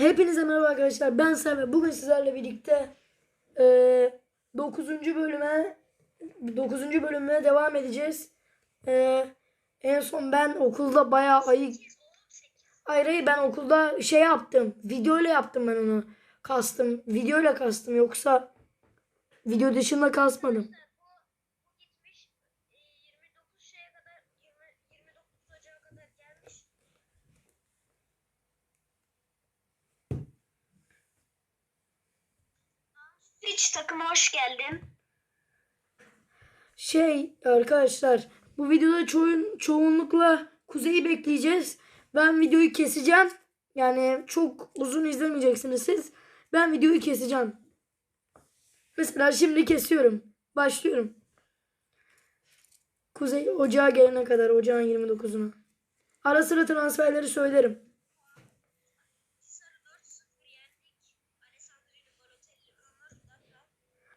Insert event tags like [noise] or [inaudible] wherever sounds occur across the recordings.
Hepinize merhaba arkadaşlar. Ben Sami. Bugün sizlerle birlikte e, 9. bölüme 9. bölüme devam edeceğiz. E, en son ben okulda bayağı ayı Hayır hayır ben okulda şey yaptım. Videoyla yaptım ben onu. Kastım. Videoyla kastım yoksa video dışında kasmadım. Bu gitmiş e, 29 şeye kadar 20, 29 Ocak'a kadar gelmiş. Hiç takıma hoş geldin. Şey arkadaşlar bu videoda çoğun, çoğunlukla Kuzey'i bekleyeceğiz. Ben videoyu keseceğim. Yani çok uzun izlemeyeceksiniz siz. Ben videoyu keseceğim. Mesela şimdi kesiyorum. Başlıyorum. Kuzey ocağa gelene kadar ocağın 29'una. Ara sıra transferleri söylerim.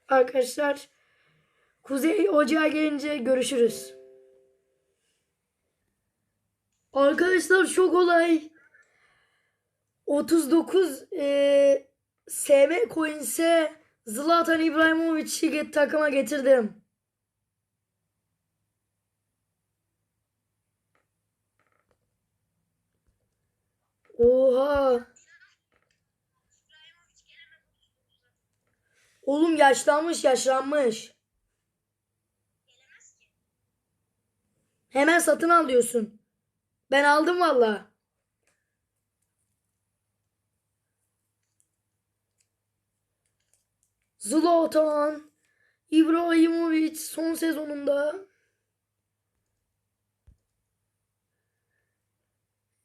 Arkadaşlar Kuzey ocağa gelince görüşürüz. Arkadaşlar çok olay. 39 eee SM Coins'e Zlatan İbrahimovic'i get- takıma getirdim. Oha. Oğlum yaşlanmış yaşlanmış. Hemen satın al diyorsun. Ben aldım valla. Zlatan İbrahimovic son sezonunda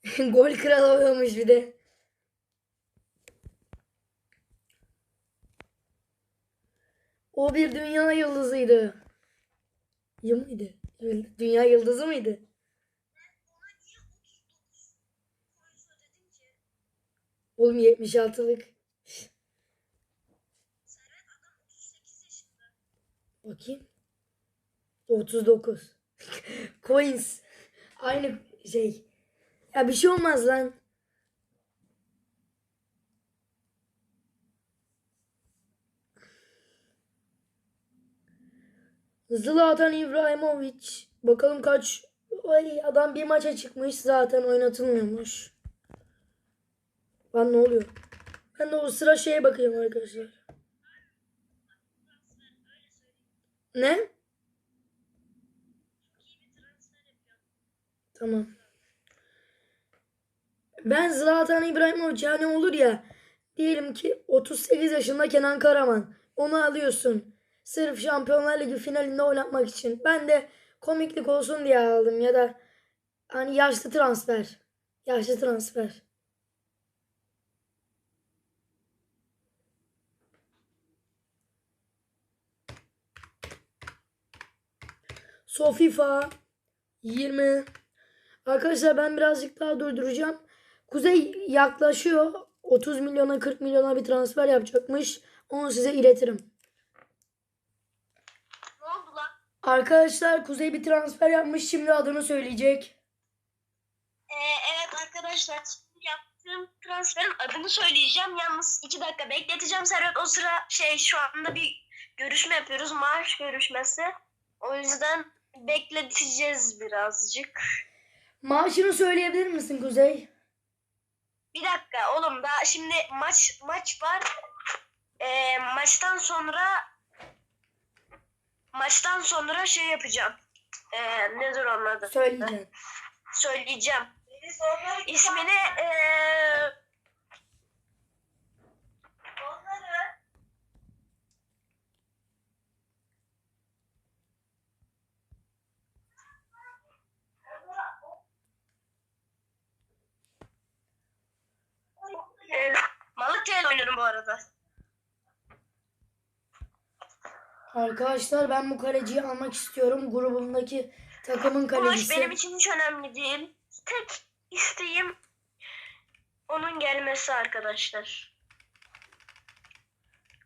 [laughs] gol kralı oynamış bir de. O bir dünya yıldızıydı. Ya mıydı? Dünya yıldızı mıydı? Ona niye 39 koyusu ödedin ki? Oğlum 76'lık. Servet adam 38 yaşında. Bakayım. 39. [laughs] Coins. Aynı şey. Ya bir şey olmaz lan. Zlatan İbrahimovic. Bakalım kaç. Ay adam bir maça çıkmış zaten oynatılmıyormuş. Lan ne oluyor? Ben de o sıra şeye bakayım arkadaşlar. Ne? Tamam. Ben Zlatan İbrahimovic yani olur ya diyelim ki 38 yaşında Kenan Karaman. Onu alıyorsun. Sırf Şampiyonlar Ligi finalinde oynatmak için. Ben de komiklik olsun diye aldım ya da hani yaşlı transfer. Yaşlı transfer. Sofifa 20 Arkadaşlar ben birazcık daha durduracağım. Kuzey yaklaşıyor. 30 milyona 40 milyona bir transfer yapacakmış. Onu size iletirim. Ne oldu lan? Arkadaşlar Kuzey bir transfer yapmış. Şimdi adını söyleyecek. Ee, evet arkadaşlar yaptığım transferin adını söyleyeceğim. Yalnız iki dakika bekleteceğim Servet. O sıra şey şu anda bir görüşme yapıyoruz. Maaş görüşmesi. O yüzden bekleteceğiz birazcık. Maaşını söyleyebilir misin Kuzey? Bir dakika oğlum daha şimdi maç maç var. Ee, maçtan sonra maçtan sonra şey yapacağım. Ee, nedir onun adı? Söyleyeceğim. söyleyeceğim. İsmini Eee, Malatya'yla oynuyorum bu arada. Arkadaşlar ben bu kaleciyi almak istiyorum. Grubumdaki takımın kalecisi. benim için hiç önemli değil. Tek isteğim onun gelmesi arkadaşlar.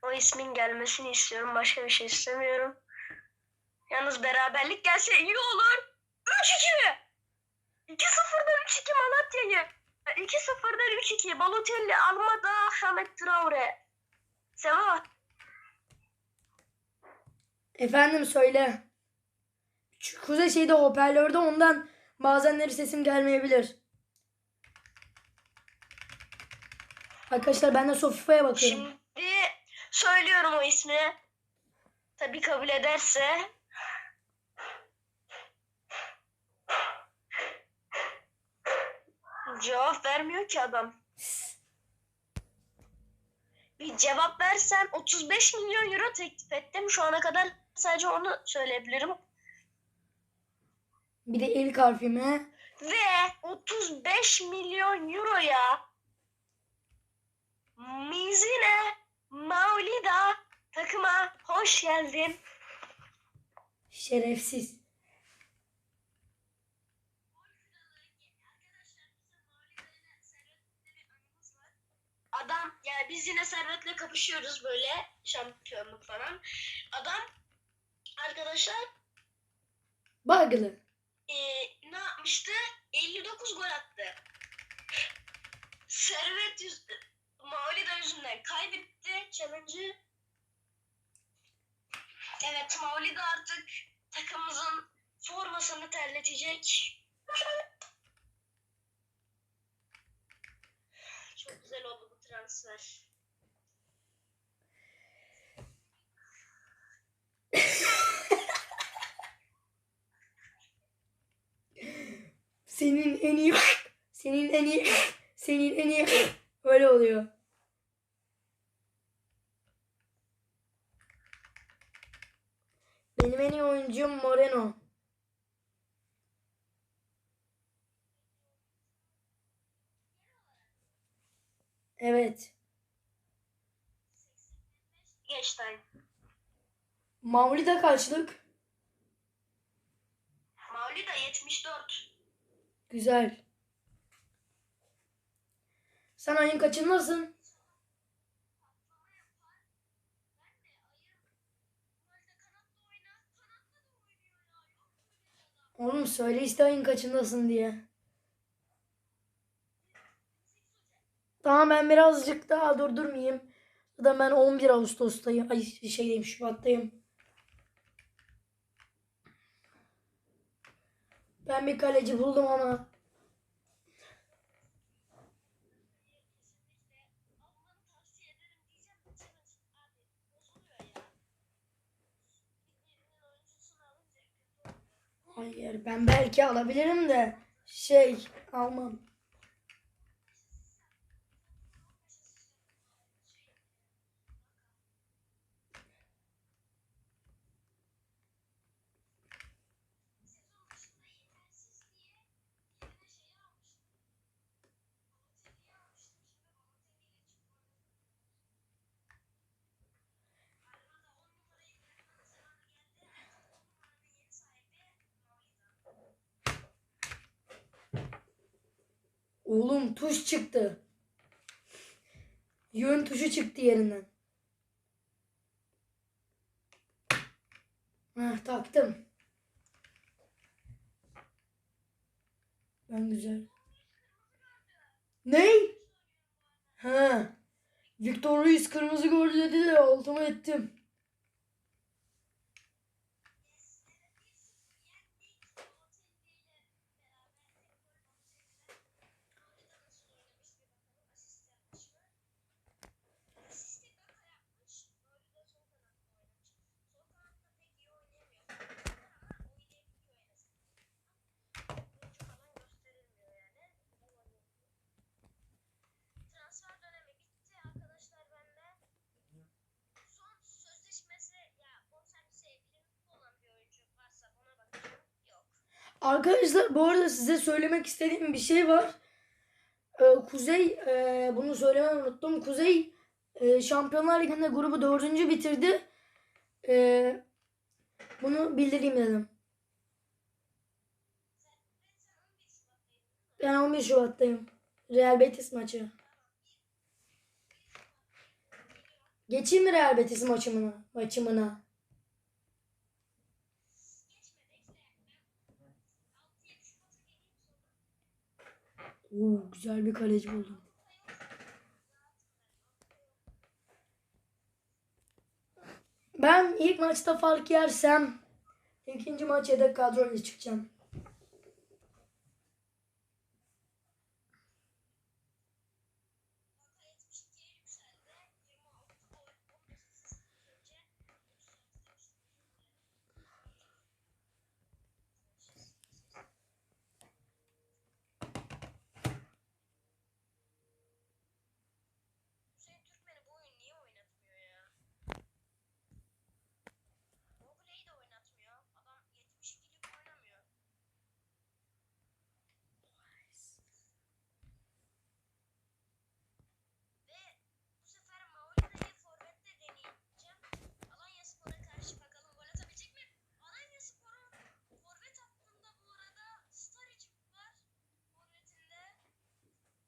O ismin gelmesini istiyorum. Başka bir şey istemiyorum. Yalnız beraberlik gelse iyi olur. 3-2. 2-0'dan 3-2 Malatya'yı. 2-0'dan 3-2. Balotelli, Almada, Hamet Traore. Seva. Efendim söyle. Kuzey şeyde hoparlörde ondan bazenleri sesim gelmeyebilir. Arkadaşlar ben de Sofifa'ya bakıyorum. Şimdi söylüyorum o ismi. Tabii kabul ederse. Cevap vermiyor ki adam. Bir cevap versen 35 milyon euro teklif ettim. Şu ana kadar sadece onu söyleyebilirim. Bir de ilk harfime. Ve 35 milyon euroya Mizine Maulida takıma hoş geldin. Şerefsiz. Adam yani biz yine Servet'le kapışıyoruz böyle şampiyonluk falan. Adam arkadaşlar Bagılı. eee, ne yapmıştı? 59 gol attı. Servet yüz, Maulida yüzünden kaybetti challenge'ı. Evet Maulida artık takımımızın formasını terletecek. Çok güzel oldu bu transfer. [laughs] Senin en iyi senin en iyi senin en iyi öyle oluyor. Benim en iyi oyuncum Moreno. Evet. Geçti. Maulida kaçlık? Maulida 74. Güzel. Sen ayın kaçındasın? Oğlum söyle işte ayın kaçındasın diye. Tamam ben birazcık daha durdurmayayım. Zaten ben 11 Ağustos'tayım. Ay şeydeyim Şubat'tayım. Ben bir kaleci buldum ama hayır ben belki alabilirim de şey almam. Oğlum tuş çıktı. Yön tuşu çıktı yerinden. Heh, taktım. Ben güzel. Ne? Ha. Victor Ruiz kırmızı gördü dedi de altıma ettim. Transfer dönemi bitti arkadaşlar bende. Son sözleşmesi ya bonservisi elimde olan bir oyuncu varsa ona bakacağım. Yok. Arkadaşlar bu arada size söylemek istediğim bir şey var. Ee, Kuzey e, bunu söylemeyi unuttum. Kuzey e, Şampiyonlar Ligi'nde grubu dördüncü bitirdi. E, bunu bildireyim dedim. Ben 11 Şubat'tayım. Real Betis maçı. Geçeyim mi Real Betis maçımına? Maçımına. Oo, güzel bir kaleci buldum. Ben ilk maçta fark yersem ikinci maç yedek kadroyla çıkacağım.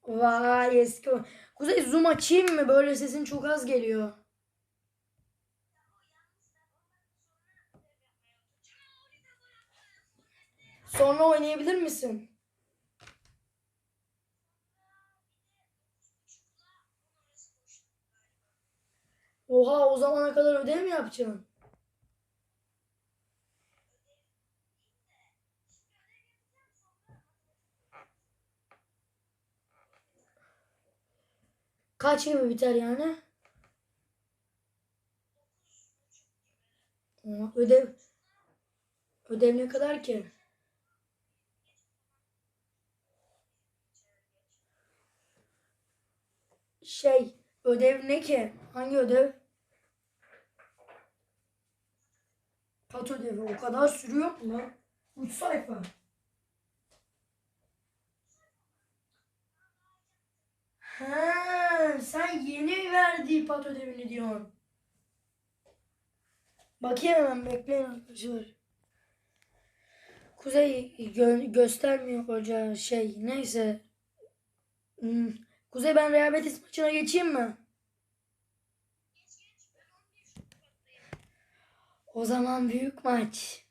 Vay eski. Kuzey zoom açayım mı? Böyle sesin çok az geliyor. Sonra oynayabilir misin? Oha o zamana kadar ödev mi yapacaksın? Kaç gibi biter yani? Ödev ödev ne kadar ki? Şey ödev ne ki? Hangi ödev? Kat ödevi o kadar sürüyor mu lan? 3 sayfa. Ha, sen yeni verdiği pat ödevini diyorsun. Bakayım hemen bekleyin arkadaşlar. Kuzey gö- göstermiyor hoca şey neyse. Hmm. Kuzey ben Real Betis maçına geçeyim mi? O zaman büyük maç.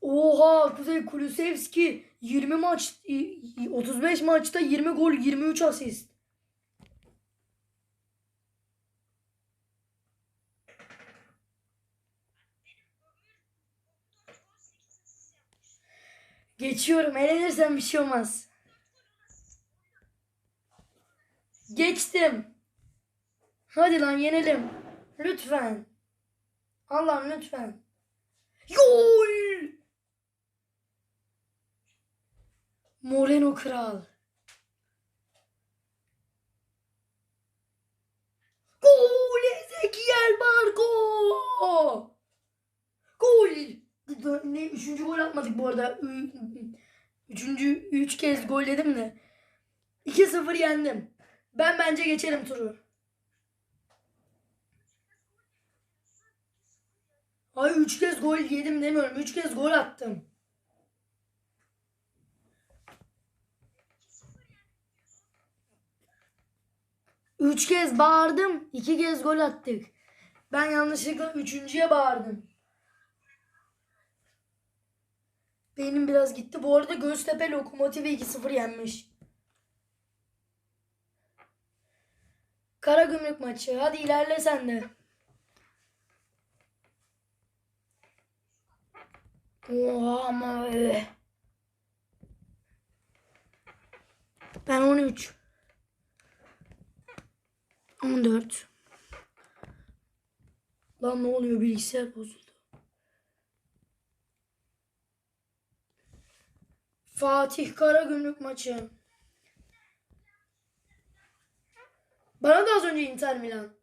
Oha Kuzey Kulusevski 20 maç 35 maçta 20 gol 23 asist. Geçiyorum. Elenirsem bir şey olmaz. Geçtim. Hadi lan yenelim. Lütfen. Allah'ım lütfen. Gol! Moreno kral. Gol! Ezekiel Barco! Gol! Ne, üçüncü gol atmadık bu arada. Üçüncü, üç kez gol yedim de. 2-0 yendim. Ben bence geçerim turu. Ay üç kez gol yedim demiyorum. Üç kez gol attım. Üç kez bağırdım. iki kez gol attık. Ben yanlışlıkla üçüncüye bağırdım. Beynim biraz gitti. Bu arada Göztepe Lokomotiv'i 2-0 yenmiş. Karagümrük maçı. Hadi ilerle sen de. Oha ama öyle. Ben 13. 14. Lan ne oluyor bilgisayar bozuldu. Fatih Karagümrük maçı. Bana da az önce Inter Milan.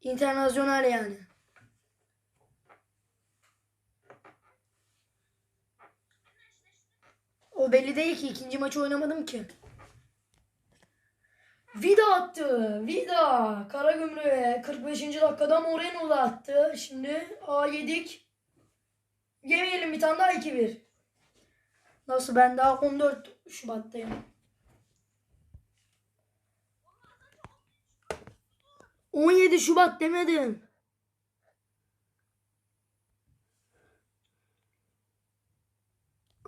Internasyonel yani. O belli değil ki. ikinci maçı oynamadım ki. Vida attı. Vida. Karagümrük'e 45. dakikada Moreno da attı. Şimdi A yedik. Yemeyelim bir tane daha 2-1. Nasıl ben daha 14 Şubat'tayım. 17 Şubat demedim.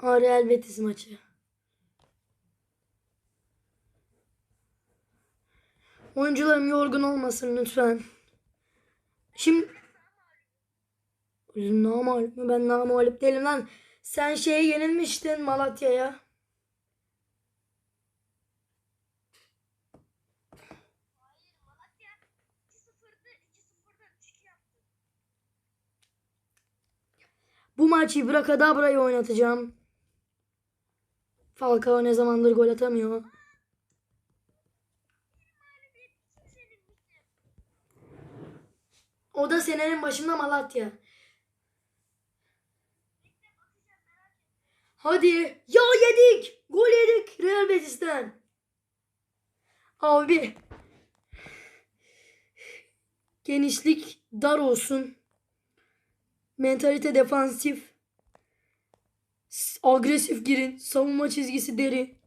Real Betis maçı. Oyuncularım yorgun olmasın lütfen. Şimdi Namalip mi? Ben namalip değilim lan. Sen şeye yenilmiştin Malatya'ya. Hayır Malatya 2-0'dı 2-0'da 3-2 yaptı. Bu maçı Brakadabra'yı oynatacağım. Falcao ne zamandır gol atamıyor. Senenin başında Malatya. Hadi. Ya yedik. Gol yedik Real Betis'ten. Abi. Genişlik dar olsun. Mentalite defansif. Agresif girin. Savunma çizgisi deri.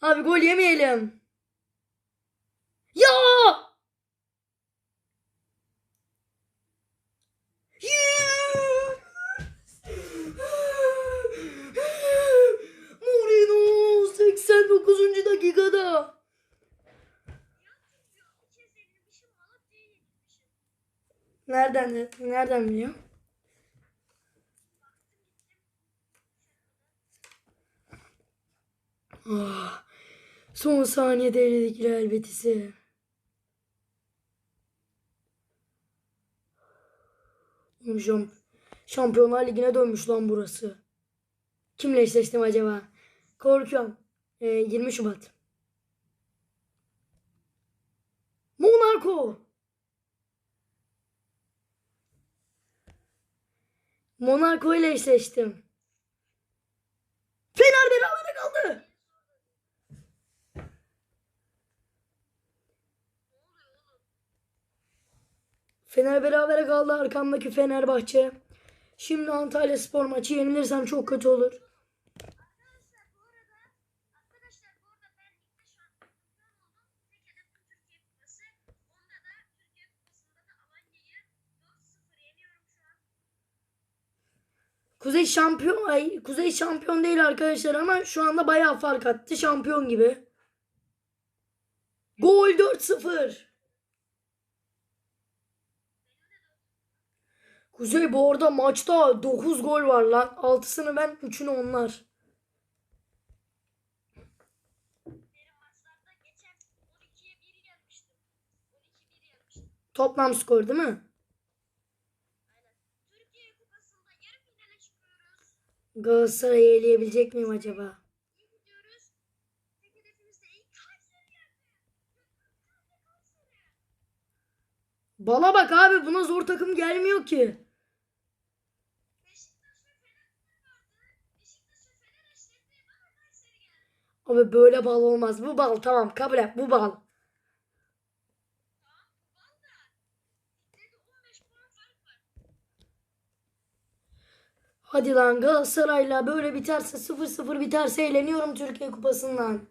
Abi gol yemeyelim. Ya! Mourinho 89. dakikada. Bir kez yenilmişim Malatya'yı yenilmişim. Nereden nereden biliyor? Ah, son saniyede eledik Real Betis'i. Şampiyonlar Ligi'ne dönmüş lan burası. Kimle eşleştim acaba? Korkuyorum. Ee, 20 Şubat. Monaco. Monaco ile eşleştim. Fener berabere kaldı. Fener berabere kaldı arkamdaki Fenerbahçe. Şimdi Antalya Spor maçı yenilirsem çok kötü olur. Arkadaşlar bu arada arkadaşlar bu arada ben ligde şu an şampiyon oldum. Tek hedefim Türkiye Kupası. Onda da Türkiye Kupası'nda da Alanya'yı 4-0 yeniyorum şu an. Kuzey şampiyon ay Kuzey şampiyon değil arkadaşlar ama şu anda bayağı fark attı şampiyon gibi. Gol 4-0. Kuzey bu arada maçta 9 gol var lan. 6'sını ben 3'ünü onlar. Benim maçlarda geçen 12'ye 1 yenmiştim. 12-1 yenmiştim. Toplam skor değil mi? Galatasaray'ı eleyebilecek miyim acaba? Bala bak abi buna zor takım gelmiyor ki. Abi böyle bal olmaz. Bu bal tamam kabul et bu bal. Tamam valla. Ligde de 15 puan fark var. Hadi lan Galatasaray'la böyle biterse 0-0 biterse eğleniyorum Türkiye Kupası'ndan.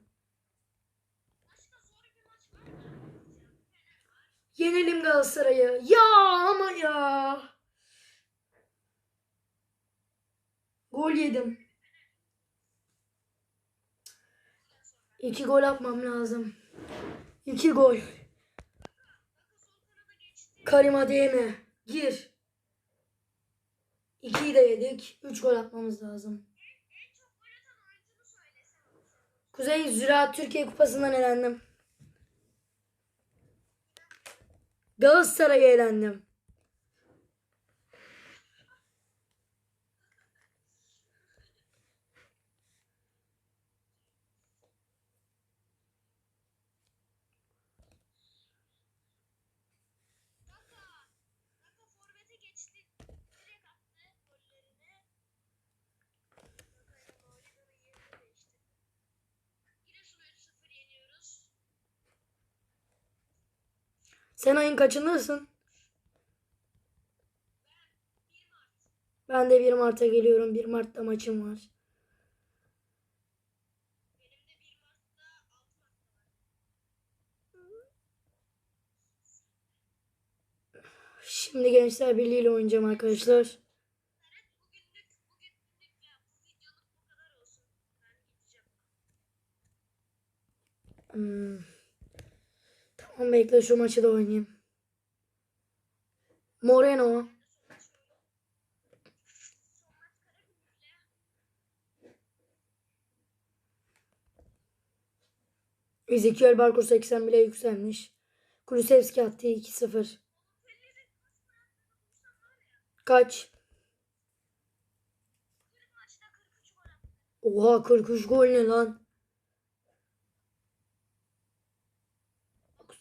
Yenelim Galatasaray'ı. Ya ama ya. Gol yedim. İki gol atmam lazım. İki gol. Karim Adeyemi. Gir. İkiyi de yedik. Üç gol atmamız lazım. Kuzey Ziraat Türkiye Kupası'ndan elendim. Galatasaray'a elendim. Sen ayın kaçındasın? Ben de 1 Mart'a geliyorum. 1 Mart'ta maçım var. Şimdi Gençler Birliği ile oynayacağım arkadaşlar. Hmm. Tamam bekle şu maçı da oynayayım. Moreno. Ezekiel Barco 80 bile yükselmiş. Kulusevski attı 2-0. Kaç? Maçta 43 gol attı. Oha 43 gol ne lan?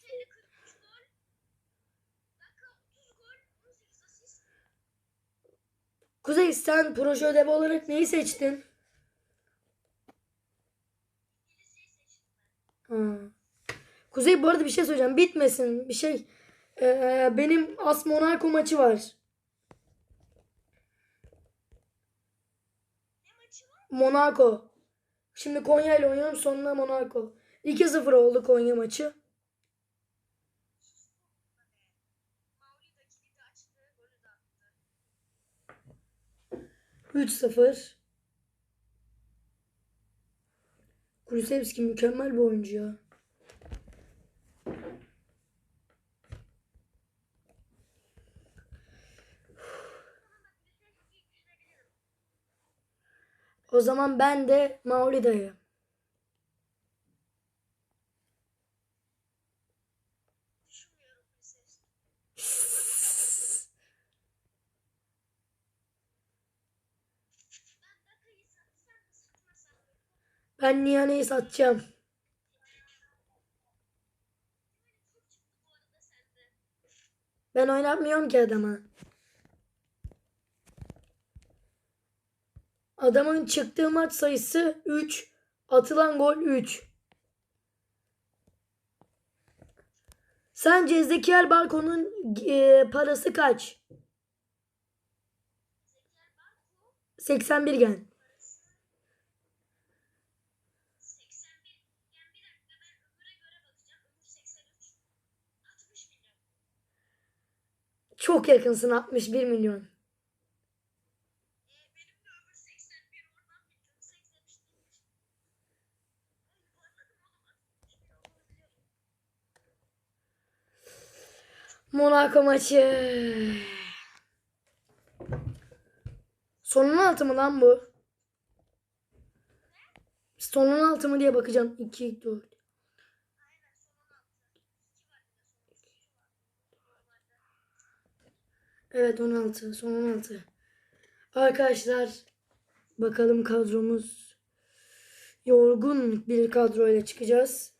Motelli 43 gol. Dakika 30 gol. 18 asist. Kuzey sen proje ödevi olarak neyi seçtin? Ha. Kuzey bu arada bir şey söyleyeceğim. Bitmesin bir şey. Ee, benim As Monaco maçı var. Monaco. Şimdi Konya ile oynuyorum sonunda Monaco. 2-0 oldu Konya maçı. Mauli da kilidi açtı. Golü de attı. 3-0. Kulusevski mükemmel bir oyuncu ya. O zaman ben de Maulida'yı. Düşünmüyorum Kulusevski. Ben dakikayı satsam mı satmasam mı? Ben Nihane'yi satacağım. Ben oynatmıyorum ki adama. Adamın çıktığı maç sayısı 3. Atılan gol 3. Sence Ezekiel Barco'nun e, parası kaç? 81 gen. 81. Yani bir dakika ben öbüre göre bakacağım. Öbür 83. 60 milyon. Çok yakınsın 61 milyon. E, benim de öbür 81 oradan bildim. 83 değilmiş. Ay, parladım oğlum. 60 milyon olduğunu biliyorum. Monaco maçı. Sonun altı mı lan bu? Sonun altı mı diye bakacağım. 2, 4. Aynen son 16. 2 var bir de son 2 var. Normalde. Evet 16. Son 16. Arkadaşlar bakalım kadromuz yorgun bir kadroyla çıkacağız.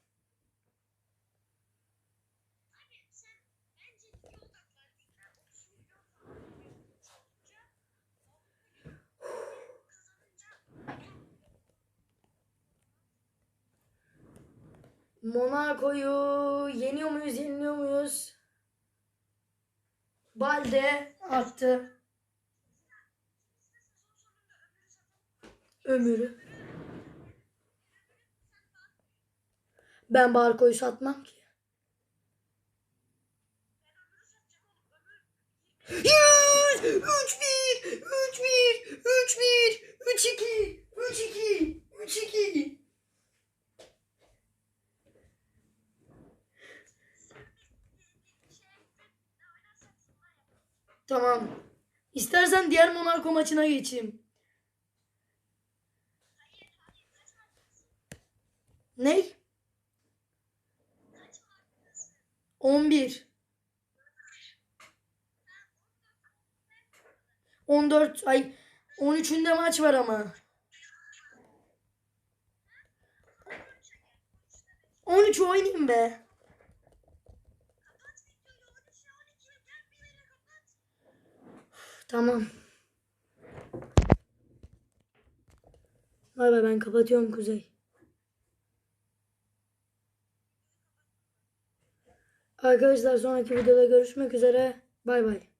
Sen bence lige odaklan. Ligden 30 milyon falan yapıyorsun. Olunca kazanınca Monaco'yu yeniyor muyuz, yeniliyor muyuz? Balde attı. Ömür'ü. Ben Barko'yu satmam ki. Yüz! Üç bir! Üç bir! Üç bir! Üç iki! Üç iki! Üç iki! Tamam. İstersen diğer Monaco maçına geçeyim. Ne? 11. 14 ay 13'ünde maç var ama. 13 oynayayım be. Tamam. Bay bay ben kapatıyorum Kuzey. Arkadaşlar sonraki videoda görüşmek üzere. Bay bay.